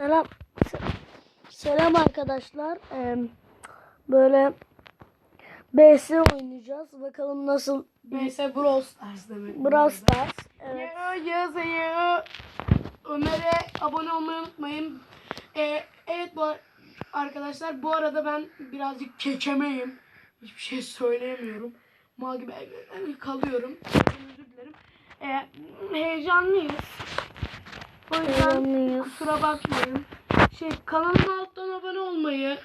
Selam. se- Selam arkadaşlar. Ee, böyle BS oynayacağız. Bakalım nasıl Neyse Brawl Stars demek. Brawl Stars. Evet. Ya yazıyı Ömer'e abone olmayı unutmayın. Ee, evet bu ar- arkadaşlar bu arada ben birazcık kekemeyim. Hiçbir şey söyleyemiyorum. Mal gibi kalıyorum. Özür dilerim. Ee, heyecanlıyız. O yüzden kusura bakmayın. Şey kanalıma alttan abone olmayı,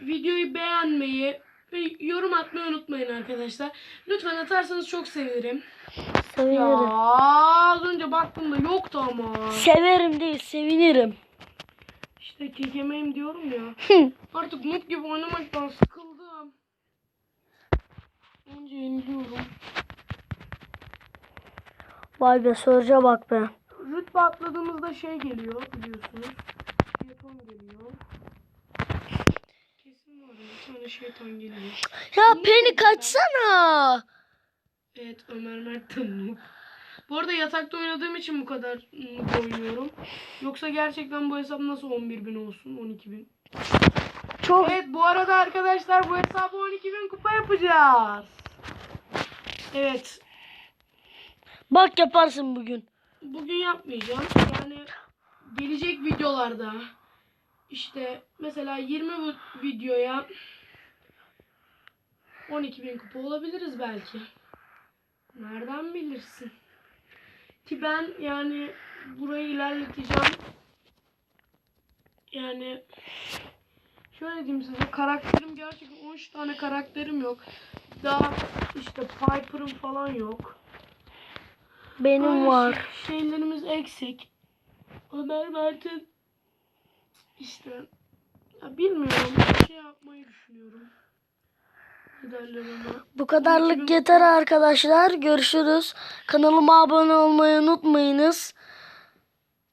videoyu beğenmeyi ve yorum atmayı unutmayın arkadaşlar. Lütfen atarsanız çok sevinirim. Ya Sevinirim. az önce baktığımda yoktu ama. Severim değil, sevinirim. İşte kekemeyim diyorum ya. Artık noob gibi oynamaktan sıkıldım. Önce yeniliyorum. Vay be Surge'a bak be. Rütbe atladığımızda şey geliyor biliyorsunuz. Şeytan geliyor. Kesin var ya bir tane şeytan geliyor. Ya Penny kaçsana. Evet Ömer Mert'ten noob. Bu arada yatakta oynadığım için bu kadar noob oynuyorum. Yoksa gerçekten bu hesap nasıl 11.000 olsun 12.000. Çok Evet bu arada arkadaşlar bu hesabı 12.000 kupa yapacağız. Evet bak yaparsın bugün. Bugün yapmayacağım. Yani gelecek videolarda işte mesela 20 bu videoya 12.000 kupa olabiliriz belki. Nereden bilirsin? Ki ben yani burayı ilerleteceğim. Yani şöyle diyeyim size karakterim gerçekten 13 tane karakterim yok. Daha işte Piper'ım falan yok. Benim Böyle var. şey- şeylerimiz eksik. Ömer Mert'in işte ya bilmiyorum bir şey yapmayı düşünüyorum. Bu kadarlık yeter arkadaşlar. Görüşürüz. Kanalıma abone olmayı unutmayınız.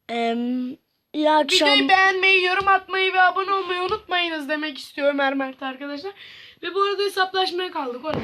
Em, iyi akşam. Videoyu beğenmeyi, yorum atmayı ve abone olmayı unutmayınız demek istiyor Ömer Mert arkadaşlar. Ve bu arada hesaplaşmaya kaldık. O ne?